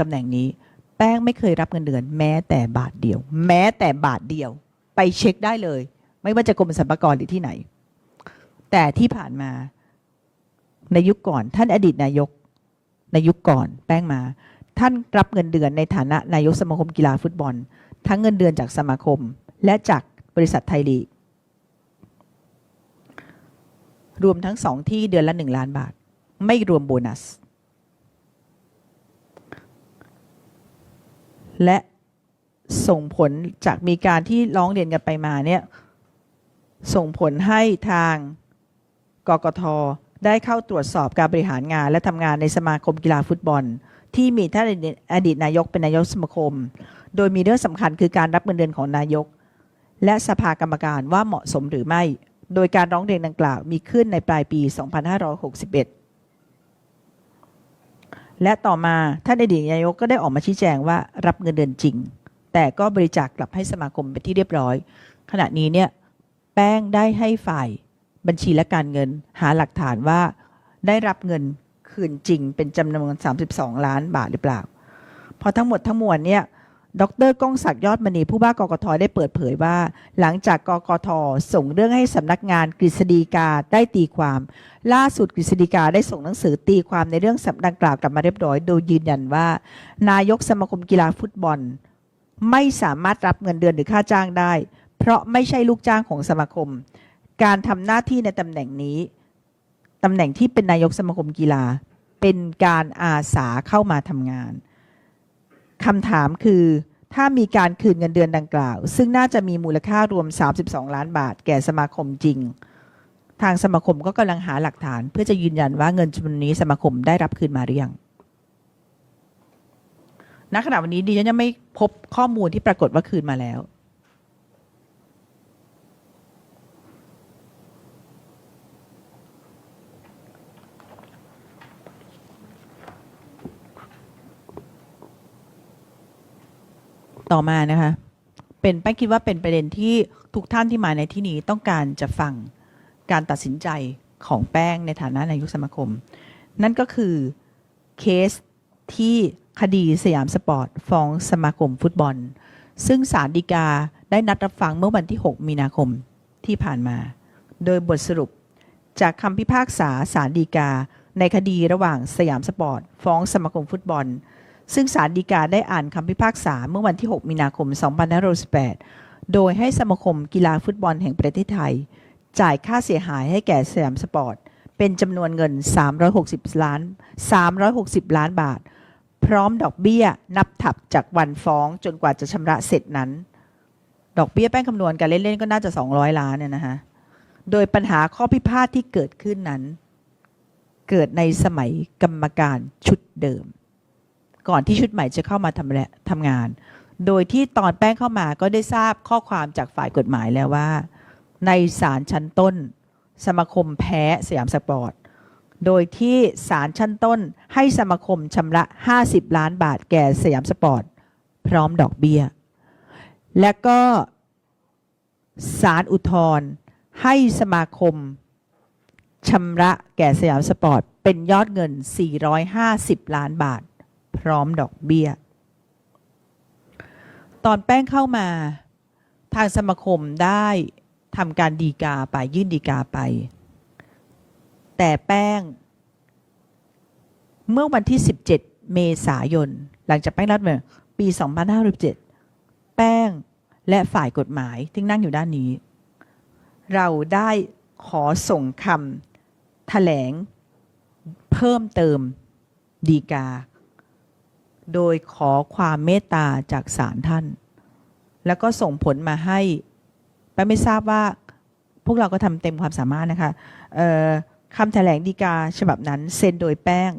ตำแหน่งนี้ แป้งไม่เคยรับเงินเดือน แม้แต่บาทเดียว แม้แต่บาทเดียว ไปเช็คได้เลย ไม่ว่าจะกรมสรรพากรหรือที่ไหน แต่ที่ผ่านมาในยุคก่อน ท่านอดีตนายกในยุคก่อนแป้งมา ท่านรับเงินเดือนในฐานะนายกสมาคมกีฬาฟุตบอล ทั้งเงินเดือนจากสมาคม และจากบริษัทไทยลีกรวมทั้งสองที่เดือนละหนึ่งล้านบาท ไม่รวมโบนัส และส่งผลจากมีการที่ร้องเรียนกันไปมาเนี่ยส่งผลให้ทางกกทได้เข้าตรวจสอบการบริหารงาน และทำงานในสมาคมกีฬาฟุตบอล ที่มีท่านอดีตนายกเป็นนายกสมาคม โดยมีเรื่องสำคัญคือการรับเงินเดือนของนายก และสภากรรมการว่าเหมาะสมหรือไม่ โดยการร้องเรียนดังกล่าวมีขึ้นในปลายปี 2561 และต่อมาท่านอดีตนายกก็ได้ออกมาชี้แจงว่ารับเงินเดือนจริง แต่ก็บริจาคกลับให้สมาคมเป็นที่เรียบร้อย ขณะนี้เนี่ยแป้งได้ให้ฝ่ายบัญชีและการเงินหาหลักฐานว่าได้รับเงินคืนจริงเป็นจำนวน 32 ล้านบาทหรือเปล่าพอทั้งหมดทั้งมวลเนี่ย ดรก้องศักดิ์ยอดมณีผู้ว่ากกทได้เปิดเผยว่า หลังจากกกทส่งเรื่องให้สำนักงานกฤษฎีกาได้ตีความ ล่าสุดกฤษฎีกาได้ส่งหนังสือตีความในเรื่องสำดังกล่าวกลับมาเรียบร้อย โดยยืนยันว่า นายกสมาคมกีฬาฟุตบอล ไม่สามารถรับเงินเดือนหรือค่าจ้างได้ เพราะไม่ใช่ลูกจ้างของสมาคม การทำหน้าที่ในตำแหน่งนี้ตำแหน่งที่เป็นนายกสมาคมกีฬาเป็นการอาสาเข้ามาทำงาน คำถามคือ ถ้ามีการคืนเงินเดือนดังกล่าว ซึ่งน่าจะมีมูลค่ารวม 32 ล้านบาท แก่สมาคมจริง ทางสมาคมก็กำลังหาหลักฐาน เพื่อจะยืนยันว่าเงินจำนวนนี้สมาคมได้รับคืนมาหรือยังณขณะวันนี้ดิฉันยังไม่พบข้อมูลที่ปรากฏว่าคืนมาแล้ว ต่อมานะคะ เป็นแป้งคิดว่าเป็นประเด็นที่ทุกท่านที่มาในที่นี้ต้องการจะฟังการตัดสินใจของแป้งในฐานะนายกสมาคม นั่นก็คือเคสที่คดีสยามสปอร์ตฟ้องสมาคมฟุตบอล ซึ่งศาลฎีกาได้นัดรับฟังเมื่อวันที่ 6 มีนาคมที่ผ่านมา โดยบทสรุปจากคำพิพากษาศาลฎีกา ในคดีระหว่างสยามสปอร์ต ฟ้องสมาคมฟุตบอล ซึ่งศาลฎีกาได้อ่านคำพิพากษาเมื่อวันที่ 6 มีนาคม 2568 โดยให้สมาคมกีฬาฟุตบอลแห่งประเทศไทย จ่ายค่าเสียหายให้แก่สยามสปอร์ต เป็นจำนวนเงิน 360 ล้าน 360 ล้านบาท พร้อมดอกเบี้ยนับถับจากวันฟ้องจนกว่าจะชำระเสร็จนั้น ดอกเบี้ยแป้งคำนวณกันเล่น ๆ ก็น่าจะ 200 ล้านเนี่ยนะคะโดยปัญหาข้อพิพาทที่เกิดขึ้นนั้น เกิดในสมัยกรรมการชุดเดิม ก่อนที่ชุดใหม่จะเข้ามาทำแทำงาน โดยที่ตอนแป้งเข้ามาก็ได้ทราบข้อความจากฝ่ายกฎหมายแล้วว่า ในศาลชั้นต้น สมาคมแพ้สยามสปอร์ตโดยที่ศาลชั้นต้นให้สมาคมชำระ 50 ล้านบาทแก่สยามสปอร์ตพร้อมดอกเบี้ย และก็ศาลอุทธรณ์ให้สมาคมชำระแก่สยามสปอร์ตเป็นยอดเงิน 450 ล้านบาท พร้อมดอกเบี้ย ตอนแป้งเข้ามา ทางสมาคมได้ทำการดีกาไปยื่นดีกาไป แต่แป้ง เมื่อวันที่ 17 เมษายน หลังจากแป้งรับเมือปี 2567 แป้งและฝ่ายกฎหมายที่นั่งอยู่ด้านนี้ เราได้ขอส่งคำแถลงเพิ่มเติมดีกา โดยขอความเมตตาจากศาลท่าน แล้วก็ส่งผลมาให้แป้งไม่ทราบว่าพวกเราก็ทำเต็มความสามารถนะคะคำแถลงดีกาฉบับนั้น เซ็นโดยแป้ง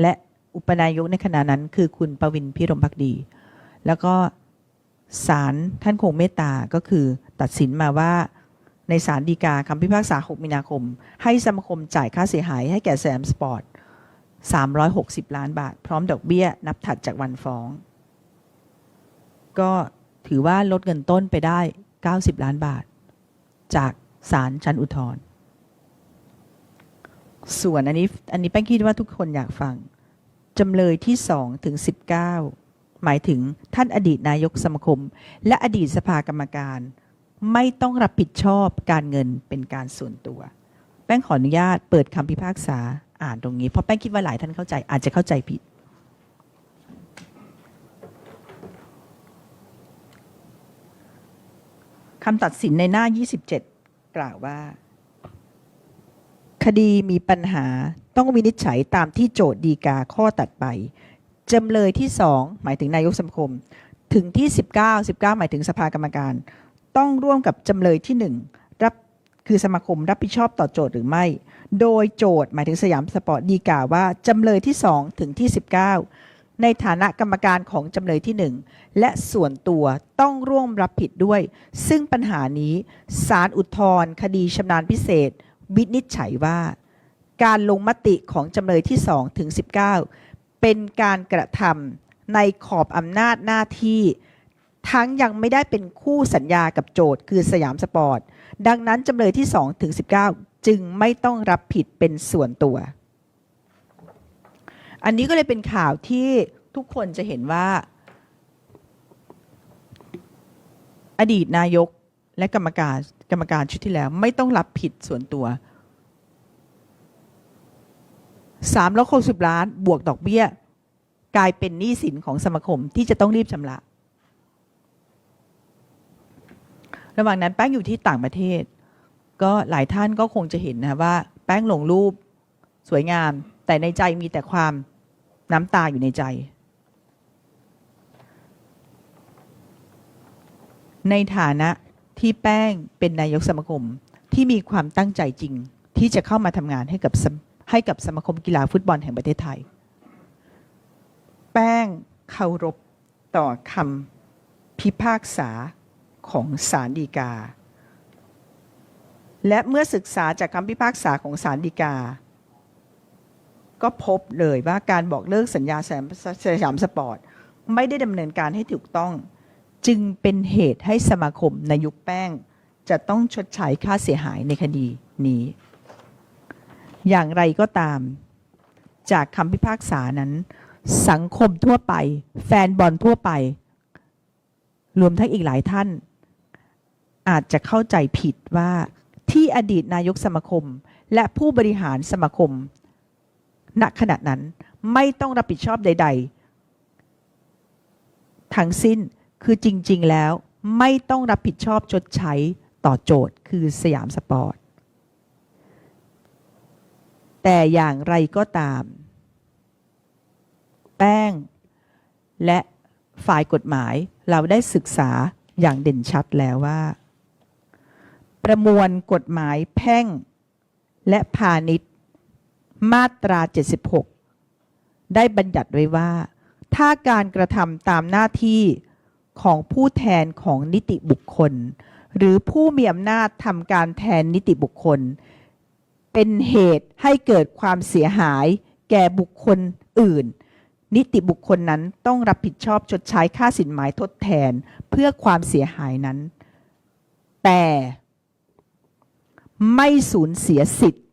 และอุปนายกในขณะนั้นคือคุณประวินพิรมพักดี แล้วก็ศาลท่านคงเมตตาก็คือตัดสินมาว่าในศาลฎีกาคำพิพากษา 6 มีนาคม ให้สมาคมจ่ายค่าเสียหายให้แก่แซมสปอร์ต 360 ล้านบาท พร้อมดอกเบี้ย นับถัดจากวันฟ้อง ก็ถือว่าลดเงินต้นไปได้ 90 ล้านบาท จากศาลชั้นอุทธรณ์ส่วนอันนี้อันนี้แป้งคิดว่าทุกคนอยากฟัง จำเลยที่สองถึงสิบเก้าหมายถึงท่านอดีตนายกสมาคม และอดีตสภากรรมการ ไม่ต้องรับผิดชอบการเงินเป็นการส่วนตัว แป้งขออนุญาตเปิดคำพิพากษา อ่านตรงนี้ เพราะแป้งคิดว่าหลายท่านเข้าใจ อาจจะเข้าใจผิด คำตัดสินในหน้า 27 กล่าวว่า คดีมีปัญหาต้องวินิจฉัยตามที่โจทย์ดีกาข้อตัดไปจำเลยที่2หมายถึงนายกสมาคม ถึงที่ 19 19 หมายถึงสภากรรมการ ต้องร่วมกับจำเลยที่1รับคือสมาคมรับผิดชอบต่อโจทย์หรือไม่ โดยโจทย์หมายถึงสยามสปอร์ตดีกาว่าจำเลยที่ 2 ถึงที่ 19 ในฐานะกรรมการของจำเลยที่ 1 และส่วนตัวต้องร่วมรับผิดด้วย ซึ่งปัญหานี้ศาลอุทธรณ์คดีชำนาญพิเศษ วินิจฉัยว่า การลงมติของจำเลยที่ 2 ถึง 19 เป็นการกระทำในขอบอำนาจหน้าที่ทั้งยังไม่ได้เป็นคู่สัญญากับโจทย์คือสยามสปอร์ต ดังนั้นจำเลยที่ 2 ถึง 19 จึงไม่ต้องรับผิดเป็นส่วนตัว อันนี้ก็เลยเป็นข่าวที่ทุกคนจะเห็นว่า อดีตนายกและกรรมการกรรมการชุดที่แล้ว ไม่ต้องรับผิดส่วนตัว3ามร้อยสิบล้านบวกดอกเบี้ย กลายเป็นหนี้สินของสมาคมที่จะต้องรีบชำระ ระหว่างนั้นแป้งอยู่ที่ต่างประเทศ ก็หลายท่านก็คงจะเห็นนะว่า แป้งลงรูปสวยงาม แต่ในใจมีแต่ความน้ำตาอยู่ในใจ ในฐานะที่แป้งเป็นนายกสมาคมที่มีความตั้งใจจริง ที่จะเข้ามาทำงานให้กับให้กับสมาคมกีฬาฟุตบอลแห่งประเทศไทย แป้งเคารพต่อคำพิพากษาของศาลฎีกา และเมื่อศึกษาจากคำพิพากษาของศาลฎีกา ก็พบเลยว่าการบอกเลิกสัญญาสยามสยามสปอร์ต ไม่ได้ดำเนินการให้ถูกต้อง จึงเป็นเหตุให้สมาคมในยุคแป้ง จะต้องชดใช้ค่าเสียหายในคดีนี้ อย่างไรก็ตาม จากคำพิพากษานั้น สังคมทั่วไป แฟนบอลทั่วไป รวมทั้งอีกหลายท่าน อาจจะเข้าใจผิดว่า ที่อดีตนายกสมาคม และผู้บริหารสมาคม ณขณะนั้นไม่ต้องรับผิดชอบใด ๆ ทั้งสิ้นคือจริง ๆ แล้วไม่ต้องรับผิดชอบชดใช้ต่อโจทย์คือสยามสปอร์ต แต่อย่างไรก็ตาม แป้ง และฝ่ายกฎหมายเราได้ศึกษาอย่างเด่นชัดแล้วว่า ประมวลกฎหมายแพ่ง และพาณิชย์ มาตรา 76 ได้บัญญัติไว้ว่า ถ้าการกระทำตามหน้าที่ของผู้แทนของนิติบุคคล หรือผู้มีอำนาจทำการแทนนิติบุคคล เป็นเหตุให้เกิดความเสียหายแก่บุคคลอื่น นิติบุคคลนั้นต้องรับผิดชอบชดใช้ค่าสินหมายทดแทนเพื่อความเสียหายนั้น แต่ ไม่สูญเสียสิทธิ์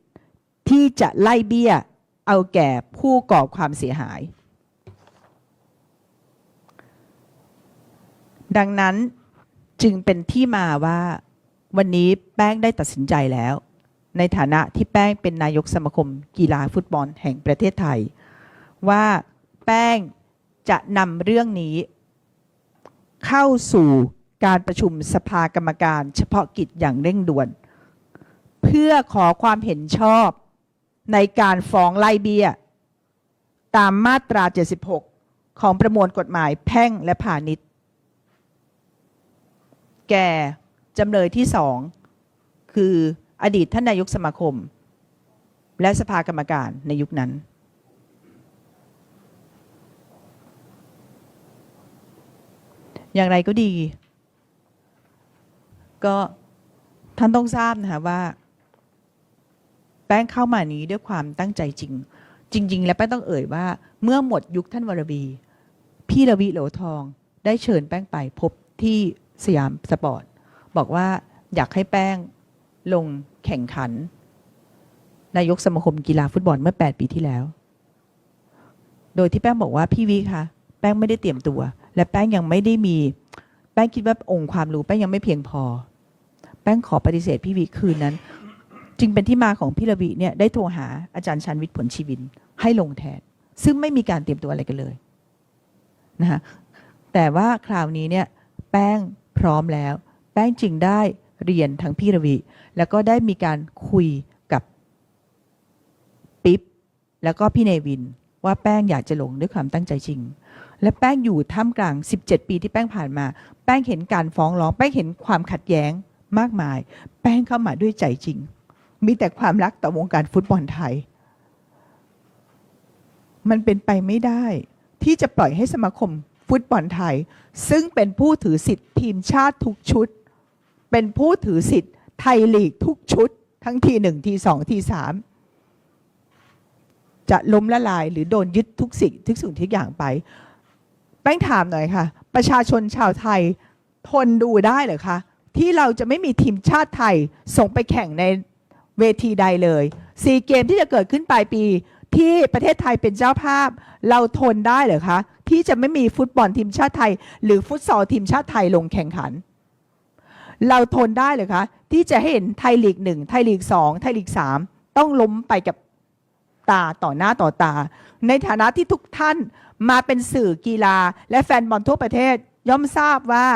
ที่จะไล่เบี้ยเอาแก่ผู้ก่อความเสียหาย ดังนั้นจึงเป็นที่มาว่าวันนี้แป้งได้ตัดสินใจแล้ว ในฐานะที่แป้งเป็นนายกสมาคมกีฬาฟุตบอลแห่งประเทศไทย ว่าแป้งจะนำเรื่องนี้ เข้าสู่การประชุมสภากรรมการเฉพาะกิจอย่างเร่งด่วน เพื่อขอความเห็นชอบ ในการฟ้องไล่เบี้ย ตามมาตรา 76 ของประมวลกฎหมายแพ่งและพาณิชย์ แก่จำเลยที่สองคืออดีตท่านนายกสมาคม และสภากรรมการในยุคนั้น อย่างไรก็ดี ก็ท่านต้องทราบนะคะว่า แป้งเข้ามานี้ด้วยความตั้งใจจริง จริง ๆ แล้วแป้งต้องเอ่ยว่า เมื่อหมดยุคท่านวรบีพี่ระวิโหลทองได้เชิญแป้งไปพบที่สยามสปอร์ต บอกว่าอยากให้แป้งลงแข่งขัน นายกสมาคมกีฬาฟุตบอลเมื่อ 8 ปีที่แล้ว โดยที่แป้งบอกว่าพี่วิคะแป้งไม่ได้เตรียมตัว และแป้งยังไม่ได้มี แป้งคิดว่าองค์ความรู้แป้งยังไม่เพียงพอ แป้งขอปฏิเสธพี่วิคืนนั้น จึงเป็นที่มาของพี่ระวีเนี่ยได้โทรหาอาจารย์ชันวิทย์ผลชีวินให้ลงแทน ซึ่งไม่มีการเตรียมตัวอะไรกันเลยนะคะแต่ว่าคราวนี้เนี่ยแป้งพร้อมแล้ว แป้งจึงได้เรียนทั้งพี่ระวี แล้วก็ได้มีการคุยกับปิ๊บแล้วก็พี่เนวินว่าแป้งอยากจะลงด้วยความตั้งใจจริง และแป้งอยู่ท่ามกลาง 17 ปีที่แป้งผ่านมา แป้งเห็นการฟ้องร้อง แป้งเห็นความขัดแย้งมากมาย แป้งเข้ามาด้วยใจจริง มีแต่ความรักต่อวงการฟุตบอลไทย มันเป็นไปไม่ได้ ที่จะปล่อยให้สมาคมฟุตบอลไทย ซึ่งเป็นผู้ถือสิทธิ์ทีมชาติทุกชุด เป็นผู้ถือสิทธิ์ไทยลีกทุกชุด ทั้งทีหนึ่งทีสองทีสามจะล้มละลายหรือโดนยึดทุกสิ่งทุกสิ่งทุกอย่างไป แป้งถามหน่อยค่ะ ประชาชนชาวไทยทนดูได้หรือคะ ที่เราจะไม่มีทีมชาติไทยส่งไปแข่งใน เวทีใดเลยซีเกมที่จะเกิดขึ้นปลายปี ที่ประเทศไทยเป็นเจ้าภาพ เราทนได้หรือคะ ที่จะไม่มีฟุตบอลทีมชาติไทย หรือฟุตซอลทีมชาติไทยลงแข่งขัน เราทนได้หรือคะ ที่จะให้เห็นไทยลีกหนึ่งไทยลีกสองไทยลีกสามต้องล้มไปกับตาต่อหน้าต่อตา ในฐานะที่ทุกท่านมาเป็นสื่อกีฬา และแฟนบอลทั่วประเทศย่อมทราบว่า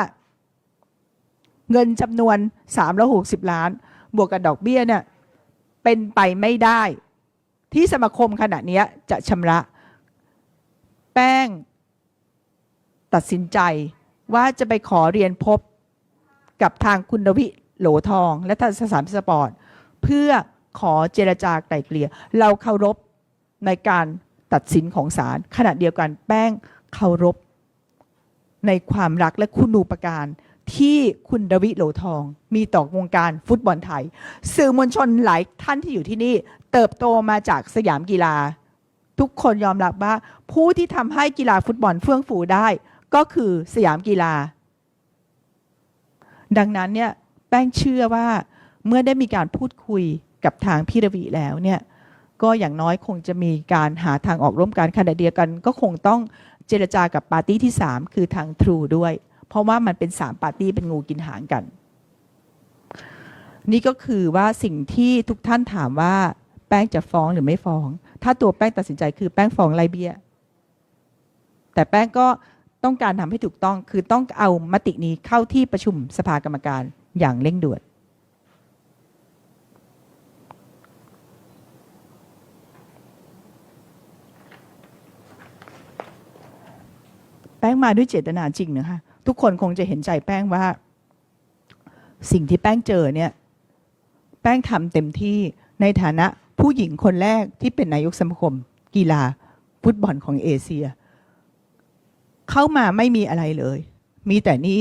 เงินจำนวน360ล้าน บวกกับดอกเบี้ยเนี่ย เป็นไปไม่ได้ ที่สมาคมขณะนี้จะชำระ แป้งตัดสินใจว่าจะไปขอเรียนพบกับทางคุณวิโหลทอง และทางสสามสปอร์ต เพื่อขอเจรจาไกล่เกลี่ย เราเคารพในการตัดสินของศาลขณะเดียวกันแป้งเคารพในความรักและคุณูปการ ที่คุณดวิโหลทอง มีต่อวงการฟุตบอลไทย สื่อมวลชนหลายท่านที่อยู่ที่นี่ เติบโตมาจากสยามกีฬา ทุกคนยอมรับว่า ผู้ที่ทำให้กีฬาฟุตบอลเฟื่องฟูได้ ก็คือสยามกีฬา ดังนั้นเนี่ยแป้งเชื่อว่าเมื่อได้มีการพูดคุยกับทางพี่ระวีแล้วเนี่ยก็อย่างน้อยคงจะมีการหาทางออกร่วมกันขณะเดียวกัน ก็คงต้องเจรจากับปาร์ตี้ที่ 3 คือทางทรูด้วย เพราะว่ามันเป็น3ปาร์ตี้เป็นงูกินหางกัน นี่ก็คือว่าสิ่งที่ทุกท่านถามว่าแป้งจะฟ้องหรือไม่ฟ้อง ถ้าตัวแป้งตัดสินใจคือแป้งฟ้องไลเบี้ย แต่แป้งก็ต้องการทำให้ถูกต้อง คือต้องเอามตินี้เข้าที่ประชุมสภากรรมการอย่างเร่งด่วน แป้งมาด้วยเจตนาจริงนะคะ ทุกคนคงจะเห็นใจแป้งว่า สิ่งที่แป้งเจอเนี่ย แป้งทำเต็มที่ในฐานะผู้หญิงคนแรกที่เป็นนายกสมาคม กีฬาฟุตบอลของเอเชีย เข้ามาไม่มีอะไรเลย มีแต่นี่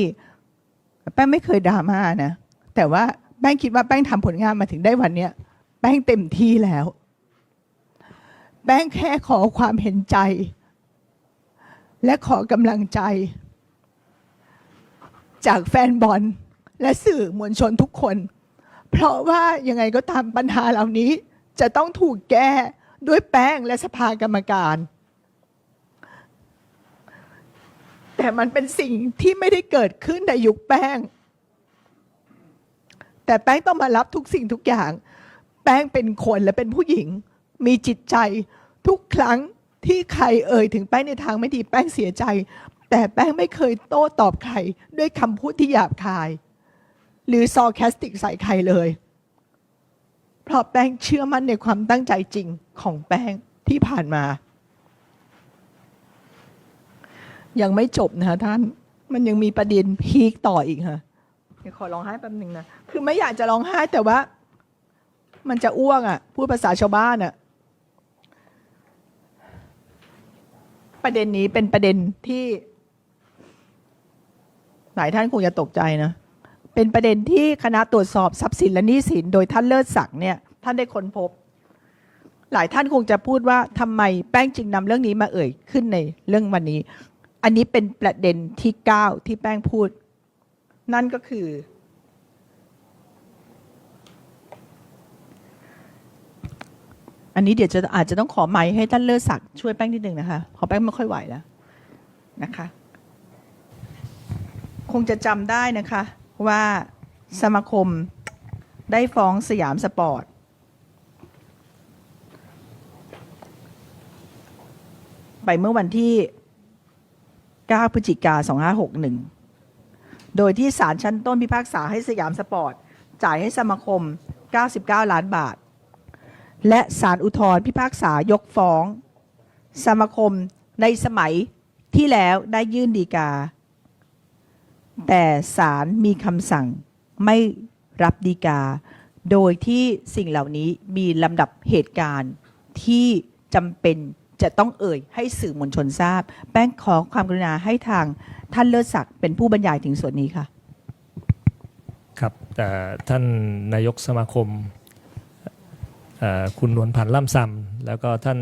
แป้งไม่เคยดราม่านะ แต่ว่าแป้งคิดว่าแป้งทำผลงานมาถึงได้วันเนี้ยแป้งเต็มที่แล้ว แป้งแค่ขอความเห็นใจ และขอกำลังใจ จากแฟนบอลและสื่อมวลชนทุกคน เพราะว่ายังไงก็ตามปัญหาเหล่านี้จะต้องถูกแก้ด้วยแป้งและสภากรรมการ แต่มันเป็นสิ่งที่ไม่ได้เกิดขึ้นในยุคแป้ง แต่แป้งต้องมารับทุกสิ่งทุกอย่าง แป้งเป็นคนและเป็นผู้หญิง มีจิตใจทุกครั้งที่ใครเอ่ยถึงแป้งในทางไม่ดีแป้งเสียใจ แต่แป้งไม่เคยโต้ตอบใครด้วยคำพูดที่หยาบคาย หรือซอแคสติกใส่ใครเลย เพราะแป้งเชื่อมั่นในความตั้งใจจริงของแป้งที่ผ่านมา ยังไม่จบนะคะท่านมันยังมีประเด็นพีคต่ออีกค่ะเดี๋ยวขอร้องไห้แป๊บหนึ่งนะคือไม่อยากจะร้องไห้แต่ว่า มันจะอ้วกอะพูดภาษาชาวบ้านอะประเด็นนี้เป็นประเด็นที่ หลายท่านคงจะตกใจนะ เป็นประเด็นที่คณะตรวจสอบทรัพย์สินและหนี้สิน โดยท่านเลิศศักดิ์เนี่ยท่านได้ค้นพบ หลายท่านคงจะพูดว่าทำไมแป้งจึงนำเรื่องนี้มาเอ่ยขึ้นในเรื่องวันนี้ อันนี้เป็นประเด็นที่ 9 ที่แป้งพูด นั่นก็คือ อันนี้เดี๋ยวจะอาจจะต้องขอไมค์ให้ท่านเลิศศักดิ์ช่วยแป้งนิดนึงนะคะเพอแป้งไม่ค่อยไหวแล้วนะคะ คงจะจำได้นะคะ ว่าสมาคมได้ฟ้องสยามสปอร์ต ไปเมื่อวันที่ 9 พฤศจิกา 2561 โดยที่ศาลชั้นต้นพิพากษาให้สยามสปอร์ต จ่ายให้สมาคม 99 ล้านบาท และศาลอุทธรพิพากษายกฟ้อง สมาคมในสมัยที่แล้วได้ยื่นดีกา แต่ศาลมีคำสั่งไม่รับดีกา โดยที่สิ่งเหล่านี้มีลำดับเหตุการณ์ที่จำเป็นจะต้องเอ่ยให้สื่อมวลชนทราบ แป้งขอความกรุณาให้ทางท่านเลิศศักดิ์เป็นผู้บรรยายถึงส่วนนี้ค่ะ ครับแต่ท่านนายกสมาคมเอ่อคุณนวลพันธ์ล่ำซำแล้วก็ท่าน